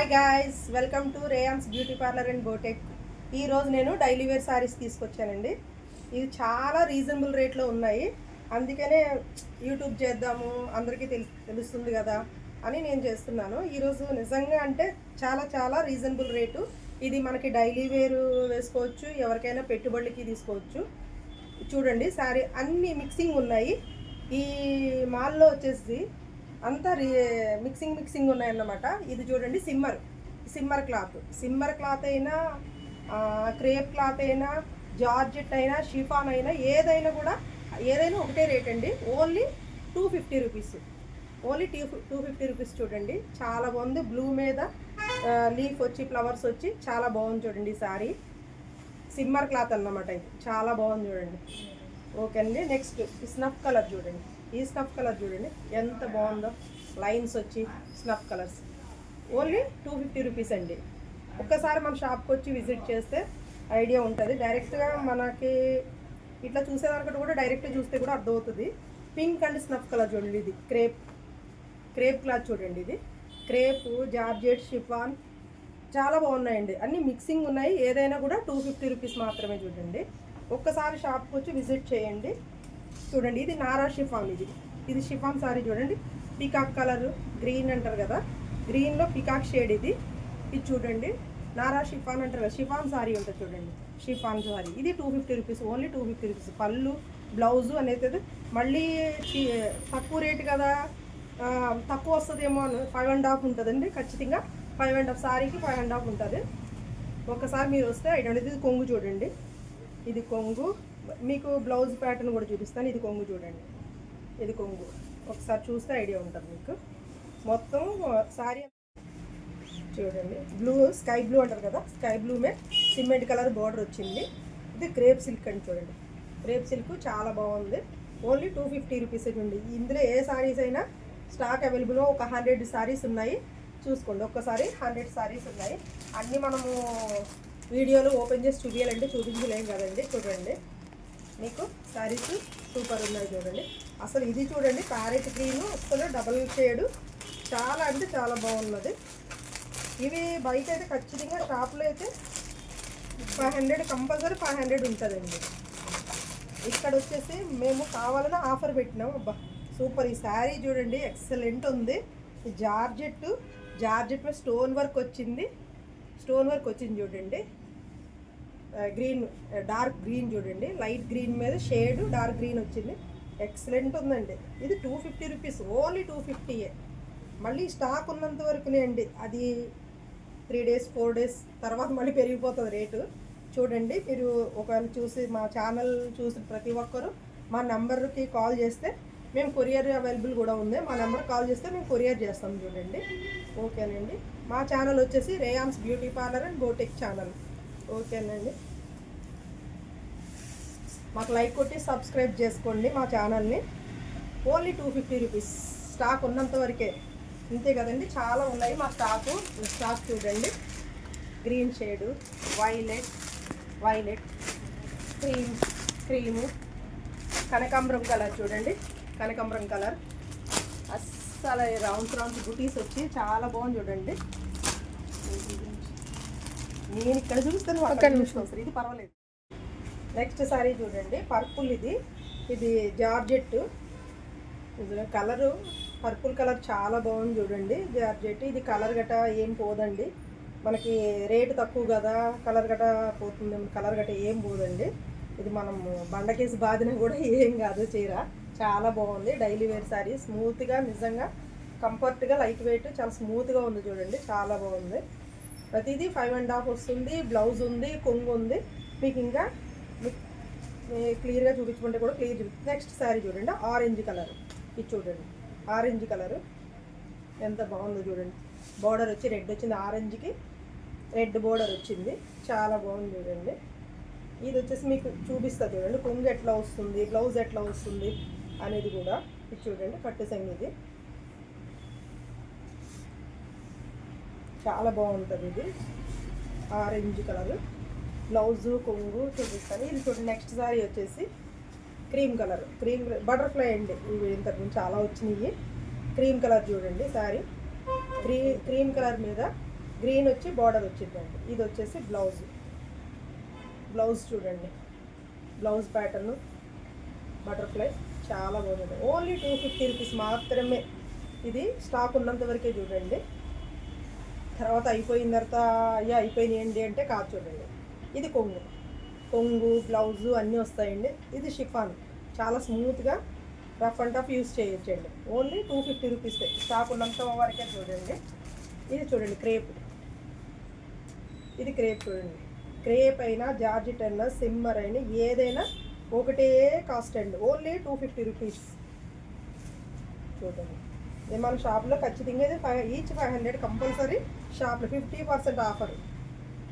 Hi guys welcome to Rayans beauty parlour and boutique ఈరోజు నేను daily wear saris తీసుకొచ్చానండి. ఇవి చాలా రీజనబుల్ రేట్లో ఉన్నాయి. అందుకనే యూట్యూబ్ చేద్దాము అందరికీ తెలు తెలుస్తుంది కదా అని నేను చేస్తున్నాను. ఈరోజు నిజంగా అంటే చాలా చాలా రీజనబుల్ రేటు ఇది మనకి డైలీ వేర్ వేసుకోవచ్చు ఎవరికైనా పెట్టుబడికి తీసుకోవచ్చు. చూడండి సారీ అన్ని మిక్సింగ్ ఉన్నాయి. ఈ మాల్లో వచ్చేసి అంతా మిక్సింగ్ మిక్సింగ్ ఉన్నాయన్నమాట. ఇది చూడండి shimmer shimmer cloth shimmer cloth అయినా క్రేప్ క్లాత్ అయినా జార్జెట్ అయినా షిఫాన్ అయినా ఏదైనా కూడా ఏదైనా ఒకటే రేట్ అండి. Only two fifty rupees only two two fifty rupees చూడండి. చాలా బాగుంది. బ్లూ మీద లీఫ్ వచ్చి ఫ్లవర్స్ వచ్చి చాలా బాగుంది చూడండి సారీ సిమ్మర్ క్లాత్ అన్నమాట ఇది. చాలా బాగుంది చూడండి. ఓకే అండి. నెక్స్ట్ స్నఫ్ కలర్ చూడండి. ఈ స్నఫ్ కలర్ చూడండి. ఎంత బాగుందో. లైన్స్ వచ్చి snuff colours only two fifty rupees అండి. ఒక్కసారి మన షాప్కి వచ్చి విజిట్ చేస్తే ఐడియా ఉంటుంది. డైరెక్ట్గా మనకి ఇట్లా చూసేదానికంటే కూడా డైరెక్ట్గా చూస్తే కూడా అర్థమవుతుంది. పింక్ అండ్ స్నఫ్ కలర్ చూడండి ఇది. క్రేప్ క్రేప్ క్లాత్ చూడండి ఇది. క్రేప్ జార్జెట్ షిఫాన్ చాలా బాగున్నాయండి. అన్ని మిక్సింగ్ ఉన్నాయి. ఏదైనా కూడా టూ ఫిఫ్టీ రూపీస్ మాత్రమే చూడండి. ఒక్కసారి షాప్కి వచ్చి విజిట్ చేయండి. చూడండి ఇది నారా షిఫాన్ ఇది. ఇది షిఫాన్ సారీ చూడండి. పీకాక్ కలర్ గ్రీన్ అంటారు కదా. గ్రీన్లో పీకాక్ షేడ్ ఇది. ఇది చూడండి నారా షిఫాన్ అంటారు కదా. షిఫాన్ సారీ ఉంటుంది చూడండి. షిఫాన్ సారీ. ఇది two fifty rupees only two fifty rupees పళ్ళు బ్లౌజు అనేది మళ్ళీ తక్కువ రేటు కదా. తక్కువ వస్తుందేమో అని ఫైవ్ అండ్ హాఫ్ ఉంటుందండి ఖచ్చితంగా. ఫైవ్ అండ్ హాఫ్ సారీకి ఫైవ్ అండ్ హాఫ్ ఉంటుంది. ఒకసారి మీరు వస్తే ఐడియా ఇది కొంగు చూడండి. ఇది కొంగు. మీకు బ్లౌజ్ ప్యాటర్న్ కూడా చూపిస్తాను. ఇది కొంగు చూడండి. ఇది కొంగు. ఒకసారి చూస్తే ఐడియా ఉంటుంది మీకు. మొత్తం సారీ చూడండి. బ్లూ స్కై బ్లూ అంటారు కదా? స్కై బ్లూ మే సిమెంట్ కలర్ బార్డర్ వచ్చింది. ఇది క్రేప్ సిల్క్ అండి చూడండి. క్రేప్ సిల్క్ చాలా బాగుంది. ఓన్లీ టూ ఫిఫ్టీ రూపీస్ అండి ఇందులో ఏ సారీస్ అయినా స్టాక్ అవైలబుల్లో ఒక హండ్రెడ్ సారీస్ ఉన్నాయి. చూసుకోండి. ఒక్కసారి హండ్రెడ్ సారీస్ ఉన్నాయి. అన్నీ మనము వీడియోలు ఓపెన్ చేసి చూపించాలంటే చూపించలేం కదండి. చూడండి. మీకు సారీస్ సూపర్ ఉన్నాయి చూడండి. అసలు ఇది చూడండి ప్యారెట్ గ్రీన్ అసలు డబల్ షేడ్ చాలా అంటే చాలా బాగున్నది. ఇవి బయట అయితే ఖచ్చితంగా షాప్లో అయితే five hundred compulsory five hundred ఉంటుందండి. ఇక్కడ వచ్చేసి మేము కావాలని ఆఫర్ పెట్టినాం. అబ్బా సూపర్. ఈ శారీ చూడండి ఎక్సలెంట్ ఉంది. ఈ జార్జెట్ జార్జెట్ మీద స్టోన్ వర్క్ వచ్చింది. స్టోన్ వర్క్ వచ్చింది చూడండి. గ్రీన్ డార్క్ గ్రీన్ చూడండి. లైట్ గ్రీన్ మీద షేడ్ డార్క్ గ్రీన్ వచ్చింది. ఎక్సలెంట్ ఉందండి. ఇది two fifty rupees only two ఫిఫ్టీయే మళ్ళీ స్టాక్ ఉన్నంత వరకునే అండి. అది త్రీ డేస్ ఫోర్ డేస్ తర్వాత మళ్ళీ పెరిగిపోతుంది రేటు. చూడండి మీరు ఒకవేళ చూసి మా ఛానల్ చూసిన ప్రతి ఒక్కరు మా నెంబర్కి కాల్ చేస్తే మేము కొరియర్ అవైలబుల్ కూడా ఉంది. మా నెంబర్ కాల్ చేస్తే మేము కొరియర్ చేస్తాం చూడండి. ఓకేనండి. మా ఛానల్ వచ్చేసి Rayans beauty parlour and boutique channel ఓకేనండి. మాకు లైక్ కొట్టి సబ్స్క్రైబ్ చేసుకోండి మా ఛానల్ని. Only two fifty rupees. Stock ఉన్నంత వరకే. ఇంతే కదండి చాలా ఉన్నాయి మా స్టాకు. స్టాక్ చూడండి. Green shade violet violet cream cream కనకాంబరం కలర్ చూడండి. కనకాంబరం కలర్. అస్సలు రౌండ్స్ రౌండ్స్ బుటీస్ వచ్చి చాలా బాగుంది చూడండి. నేను ఇక్కడ చూస్తాను అక్కడ చూసుకోవచ్చు ఇది పర్వాలేదు. నెక్స్ట్ సారీ చూడండి పర్పుల్ ఇది. ఇది జార్జెట్ ఇందులో కలరు పర్పుల్ కలర్ చాలా బాగుంది చూడండి జార్జెట్ ఇది కలర్ గట ఏం పోదండి. మనకి రేటు తక్కువ కదా కలర్ గట పోతుంది కలర్ గట ఏం పోదండి. ఇది మనం బండకేసి బాదిన కూడా ఏం కాదు చీర. చాలా బాగుంది డైలీ వేర్ సారీ స్మూత్గా నిజంగా కంఫర్ట్గా లైట్ వెయిట్ చాలా స్మూత్గా ఉంది చూడండి చాలా బాగుంది. ప్రతిదీ ఫైవ్ అండ్ హాఫ్ వస్తుంది బ్లౌజ్ ఉంది కొంగు ఉంది. మీకు ఇంకా క్లియర్గా చూపించుకుంటే కూడా క్లియర్ చూపి నెక్స్ట్ శారీ చూడండి ఆరెంజ్ కలర్ ఇది చూడండి ఆరెంజ్ కలర్ ఎంత బాగుందో చూడండి. బార్డర్ వచ్చి రెడ్ వచ్చింది ఆరెంజ్కి రెడ్ బోర్డర్ వచ్చింది. చాలా బాగుంది చూడండి. ఇది వచ్చేసి మీకు చూపిస్తా చూడండి. కొంగు ఎట్లా వస్తుంది బ్లౌజ్ ఎట్లా వస్తుంది అనేది కూడా ఇది చూడండి కట్టు సంగీది చాలా బాగుంటుంది ఇది. Orange colour. బ్లౌజు కొంగు చూపిస్తాను. ఇది చూడండి నెక్స్ట్ సారీ వచ్చేసి క్రీమ్ కలర్. క్రీమ్ బటర్ఫ్లై అండి. ఇవి ఇంతకు చాలా వచ్చినాయి. క్రీమ్ కలర్ చూడండి సారీ. క్రీ క్రీమ్ కలర్ మీద గ్రీన్ వచ్చి బార్డర్ వచ్చిందండి. ఇది వచ్చేసి బ్లౌజ్ బ్లౌజ్ చూడండి. బ్లౌజ్ ప్యాటర్న్ బటర్ఫ్లై చాలా బాగుంది. ఓన్లీ టూ ఫిఫ్టీ రూపీస్ మాత్రమే. ఇది స్టాక్ ఉన్నంత వరకే చూడండి. తర్వాత అయిపోయిన తర్వాత అయ్యా అయిపోయినాయండి అంటే కాదు చూడండి. ఇది కొంగు. కొంగు బ్లౌజు అన్నీ వస్తాయండి. ఇది షిఫాన్. చాలా స్మూత్గా రఫ్ అండ్ టఫ్ యూస్ చేయొచ్చండి. Only two fifty rupees stock ఉన్నంత వరకే చూడండి. ఇది చూడండి క్రేప్. ఇది క్రేప్ చూడండి. క్రేప్ అయినా జార్జిట్ అయినా సిమ్మర్ అయినా ఏదైనా ఒకటే కాస్ట్ అండి. Only two fifty rupees. చూడండి. మన షాప్లో ఖచ్చితంగా ఇది five each five hundred compulsory షాప్లో ఫిఫ్టీ పర్సెంట్ ఆఫర్.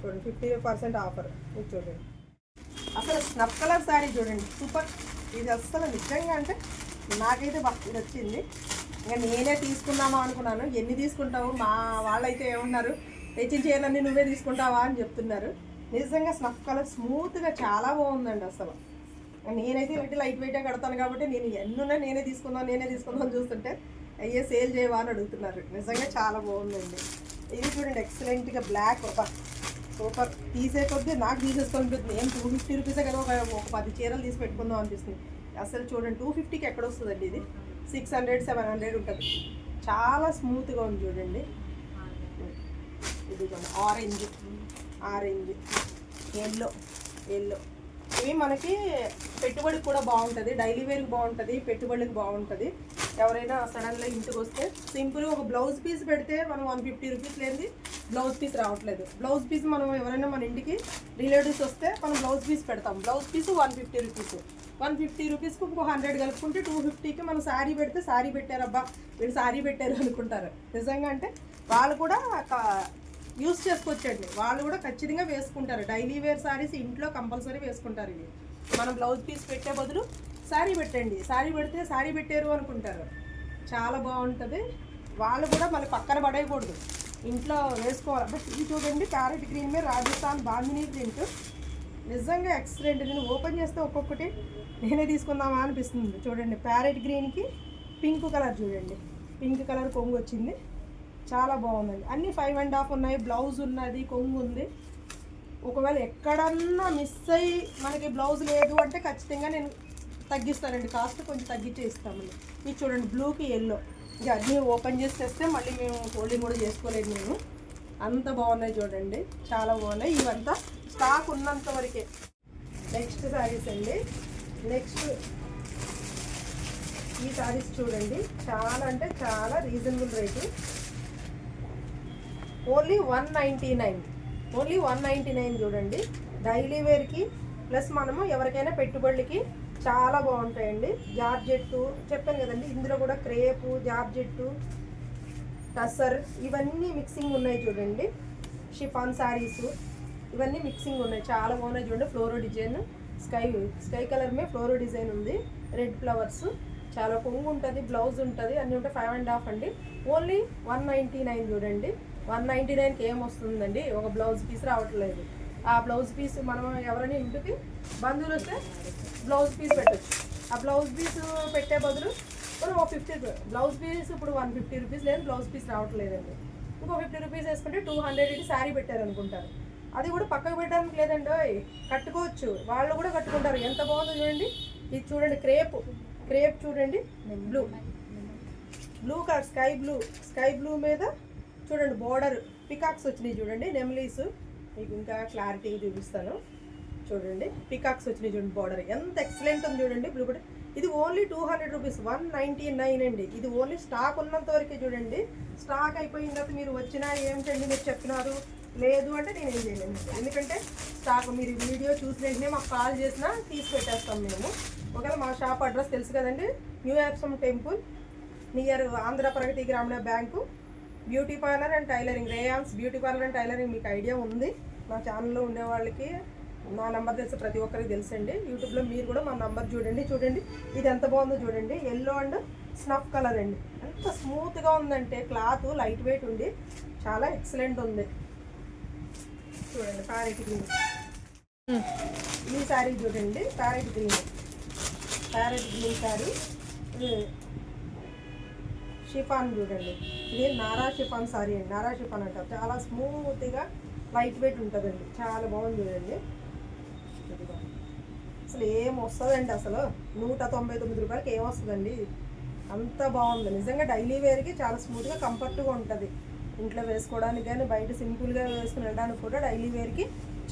చూడండి ఫిఫ్టీ పర్సెంట్ ఆఫర్. ఇది చూడండి. అసలు స్నఫ్ కలర్ శారీ చూడండి సూపర్. ఇది అస్సలు నిజంగా అంటే నాకైతే బాగా ఇది వచ్చింది ఇంకా నేనే తీసుకుందామా అనుకున్నాను. ఎన్ని తీసుకుంటావు? మా వాళ్ళైతే ఏమన్నారు తెచ్చిన చీరలన్నీ నువ్వే తీసుకుంటావా? అని చెప్తున్నారు. నిజంగా స్నఫ్ కలర్ స్మూత్గా చాలా బాగుందండి అసలు. నేనైతే ఇలాంటి లైట్ వెయిటే కడతాను కాబట్టి నేను ఎన్నున్నా నేనే తీసుకుందాం నేనే తీసుకుందాం అని చూస్తుంటే అయ్యే సేల్ చేయవా? అని అడుగుతున్నారు. నిజంగా చాలా బాగుందండి. ఇది చూడండి ఎక్సలెంట్గా బ్లాక్ ఒక సూపర్ తీసే కొద్దీ నాకు తీసేసుకుంటుంది నేను టూ ఫిఫ్టీ రూపీసే కదా ఒక ఒక పది చీరలు తీసి పెట్టుకుందాం అనిపిస్తుంది. అసలు చూడండి టూ ఫిఫ్టీకి ఎక్కడ వస్తుందండి ఇది? సిక్స్ హండ్రెడ్ సెవెన్ హండ్రెడ్ ఉంటుంది. చాలా స్మూత్గా ఉంది చూడండి. ఇది ఆరెంజ్ ఆరెంజ్ ఎల్లో ఎల్లో ఇవి మనకి పెట్టుబడికి కూడా బాగుంటుంది. డైలీ వేర్కి బాగుంటుంది. పెట్టుబడికి బాగుంటుంది. ఎవరైనా సడన్గా ఇంటికి వస్తే సింపుల్గా ఒక బ్లౌజ్ పీస్ పెడితే మనం వన్ ఫిఫ్టీ రూపీస్ లేనిది బ్లౌజ్ పీస్ రావట్లేదు. బ్లౌజ్ పీస్ మనం ఎవరైనా మన ఇంటికి రిలేటివ్స్ వస్తే మనం బ్లౌజ్ పీస్ పెడతాం. Blouse piece one fifty rupees. One fifty రూపీస్కి ఇంకో హండ్రెడ్ కలుపుకుంటే టూ ఫిఫ్టీకి మనం శారీ పెడితే శారీ పెట్టారబ్బా వీళ్ళు శారీ పెట్టారు అనుకుంటారు. నిజంగా అంటే వాళ్ళు కూడా యూస్ చేసుకోవచ్చండి. వాళ్ళు కూడా ఖచ్చితంగా వేసుకుంటారు. డైలీ వేర్ శారీస్ ఇంట్లో కంపల్సరీ వేసుకుంటారు ఇవి. మనం బ్లౌజ్ పీస్ పెట్టే బదులు శారీ పెట్టండి. శారీ పెడితే శారీ పెట్టారు అనుకుంటారు. చాలా బాగుంటుంది. వాళ్ళు కూడా మళ్ళీ పక్కన పడేయకూడదు. ఇంట్లో వేసుకోవాలి. బట్ ఇది చూడండి ప్యారెట్ గ్రీన్ మీద రాజస్థాన్ బాంధిని ప్రింట్. నిజంగా ఎక్సలెంట్. నేను ఓపెన్ చేస్తే ఒక్కొక్కటి నేనే తీసుకుందామా అనిపిస్తుంది. చూడండి ప్యారెట్ గ్రీన్కి పింక్ కలర్ చూడండి. పింక్ కలర్ కొంగు వచ్చింది. చాలా బాగుందండి. అన్నీ ఫైవ్ అండ్ హాఫ్ ఉన్నాయి. బ్లౌజ్ ఉన్నది కొంగు ఉంది. ఒకవేళ ఎక్కడన్నా మిస్ అయ్యి మనకి బ్లౌజ్ లేదు అంటే ఖచ్చితంగా నేను తగ్గిస్తానండి కాస్ట్ కొంచెం తగ్గించే ఇస్తామండి. ఇది చూడండి బ్లూకి ఎల్లో ఇక అన్నీ ఓపెన్ చేసి తెస్తే మళ్ళీ మేము హోల్డింగ్ కూడా చేసుకోలేదు మేము. అంత బాగున్నాయి చూడండి. చాలా బాగున్నాయి. ఇవంతా స్టాక్ ఉన్నంత వరకే. నెక్స్ట్ శారీస్ అండి. నెక్స్ట్ ఈ శారీస్ చూడండి. చాలా అంటే చాలా reasonable rate only one ninety nine only one ninety nine చూడండి డైలీ వేర్కి ప్లస్ మనము ఎవరికైనా పెట్టుబడులకి చాలా బాగుంటాయండి. జార్జెట్టు చెప్పాను కదండి ఇందులో కూడా క్రేపు జార్జెట్టు టసర్ ఇవన్నీ మిక్సింగ్ ఉన్నాయి చూడండి. షిఫాన్ శారీస్ ఇవన్నీ మిక్సింగ్ ఉన్నాయి. చాలా బాగున్నాయి చూడండి floral design. Sky sky colour మీద ఫ్లోరో డిజైన్ ఉంది. Red flowers. చాలా కొంగు ఉంటుంది బ్లౌజ్ ఉంటుంది అన్నీ ఉంటాయి ఫైవ్ అండ్ హాఫ్ అండి. ఓన్లీ వన్ నైంటీ నైన్ చూడండి. వన్ నైంటీ నైన్కి ఏం వస్తుందండి? ఒక బ్లౌజ్ పీస్ రావట్లేదు. ఆ బ్లౌజ్ పీస్ మనం ఎవరైనా ఇంటికి బంధువులు వస్తే బ్లౌజ్ పీస్ పెట్టచ్చు. ఆ బ్లౌజ్ పీస్ పెట్టే బదులు మనం ఒక ఫిఫ్టీ బ్లౌజ్ పీస్ ఇప్పుడు వన్ ఫిఫ్టీ రూపీస్ లేదు బ్లౌజ్ పీస్ రావట్లేదండి. ఇంకో ఫిఫ్టీ రూపీస్ వేసుకుంటే టూ హండ్రెడ్ ఇటు శారీ పెట్టారు అనుకుంటారు. అది కూడా పక్కకు పెట్టడానికి లేదండి ఓయ్ కట్టుకోవచ్చు. వాళ్ళు కూడా కట్టుకుంటారు. ఎంత బాగుందో చూడండి. ఇది చూడండి క్రేప్. క్రేప్ చూడండి blue. Blue colour sky blue. Sky blue మీద చూడండి బోర్డర్ పికాక్స్ వచ్చినాయి చూడండి నెమ్లీస్. మీకు ఇంకా క్లారిటీ చూపిస్తాను. చూడండి పికాక్స్ వచ్చినాయి చూడండి బార్డర్ ఎంత ఎక్సలెంట్ ఉంది చూడండి బ్లూ కూడా ఇది only two hundred rupees one ninety nine అండి. ఇది ఓన్లీ స్టాక్ ఉన్నంత వరకే చూడండి. స్టాక్ అయిపోయిన తర్వాత మీరు వచ్చినా ఏమిటండి మీరు చెప్పినారు? లేదు అంటే నేను ఏం చేయలేను. ఎందుకంటే స్టాక్ మీరు వీడియో చూసిన వెంటనే మాకు కాల్ చేసినా తీసి పెట్టేస్తాం మేము. ఒకవేళ మా షాప్ అడ్రస్ తెలుసు కదండి new యాప్సమ్ temple near Andhra Pragathi Grameena bank beauty parlour and tailoring. Rayans beauty parlour and tailoring మీకు ఐడియా ఉంది. మా ఛానల్లో ఉండే వాళ్ళకి నా నెంబర్ తెలిసి ప్రతి ఒక్కరికి తెలుసండి. యూట్యూబ్లో మీరు కూడా మా నెంబర్ చూడండి చూడండి. ఇది ఎంత బాగుందో చూడండి. ఎల్లో అండ్ స్నఫ్ కలర్ అండి. ఎంత స్మూత్గా ఉందంటే క్లాత్ లైట్ వెయిట్ ఉంది. చాలా ఎక్సలెంట్ ఉంది. చూడండి ప్యారెట్ గ్రీన్. ఈ శారీ చూడండి parrot green. Parrot green sari. Chiffon చూడండి. ఇది నారా షిఫాన్ సారీ అండి. నారా షిఫాన్ అంటారు చాలా స్మూత్గా లైట్ వెయిట్ ఉంటుందండి. చాలా బాగుంది చూడండి. అసలు ఏం వస్తుందండి అసలు? నూట తొంభై తొమ్మిది రూపాయలకి ఏం వస్తుందండి? అంత బాగుంది. నిజంగా డైలీ వేర్కి చాలా స్మూత్గా కంఫర్ట్గా ఉంటుంది. ఇంట్లో వేసుకోవడానికి కానీ బయట సింపుల్గా వేసుకుని వెళ్ళడానికి కూడా డైలీ వేర్కి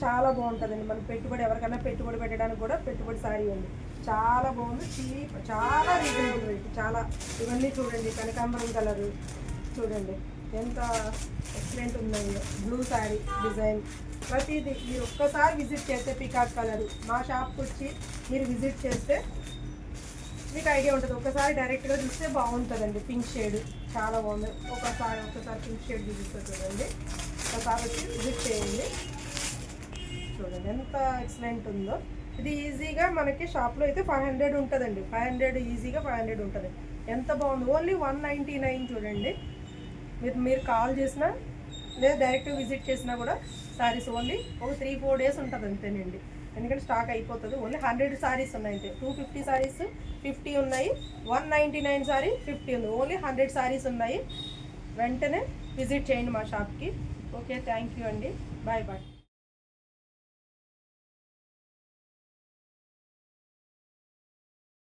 చాలా బాగుంటుందండి. మనం పెట్టుబడి ఎవరికైనా పెట్టుబడి పెట్టడానికి కూడా పెట్టుబడి సారీ అండి. చాలా బాగుంది. చీప్ చాలా రీజనబుల్ రేట్ చాలా ఇవన్నీ చూడండి కనకాంబరం కలర్ చూడండి ఎంత ఎక్సలెంట్ ఉందండి బ్లూ శారీ డిజైన్ ప్రతిదీ మీరు ఒక్కసారి విజిట్ చేస్తే పికాక్ కలర్ మా షాప్కి వచ్చి మీరు విజిట్ చేస్తే మీకు ఐడియా ఉంటుంది. ఒకసారి డైరెక్ట్గా చూస్తే బాగుంటుందండి. పింక్ షేడ్ చాలా బాగుంది. ఒకసారి ఒకసారి పింక్ షేడ్ చూపిస్తుంది చూడండి. ఒకసారి వచ్చి విజిట్ చేయండి. చూడండి ఎంత ఎక్సలెంట్ ఉందో. ఇది ఈజీగా మనకి షాప్లో అయితే ఫైవ్ హండ్రెడ్ ఉంటుందండి. ఫైవ్ హండ్రెడ్ ఈజీగా ఫైవ్ హండ్రెడ్ ఉంటుంది. ఎంత బాగుంది? ఓన్లీ వన్ నైంటీ నైన్ చూడండి. మీరు మీరు కాల్ చేసినా లేదా డైరెక్ట్ విజిట్ చేసినా కూడా శారీస్ ఓన్లీ ఒక త్రీ ఫోర్ డేస్ ఉంటుంది అంతేనండి. ఎందుకంటే స్టాక్ అయిపోతుంది. ఓన్లీ హండ్రెడ్ సారీస్ ఉన్నాయి అంతే టూ ఫిఫ్టీ శారీస్ ఫిఫ్టీ ఉన్నాయి. One ninety nine sari fifty ఉంది. ఓన్లీ హండ్రెడ్ శారీస్ ఉన్నాయి. వెంటనే విజిట్ చేయండి మా షాప్కి ఓకే థ్యాంక్ యూ అండి. Bye bye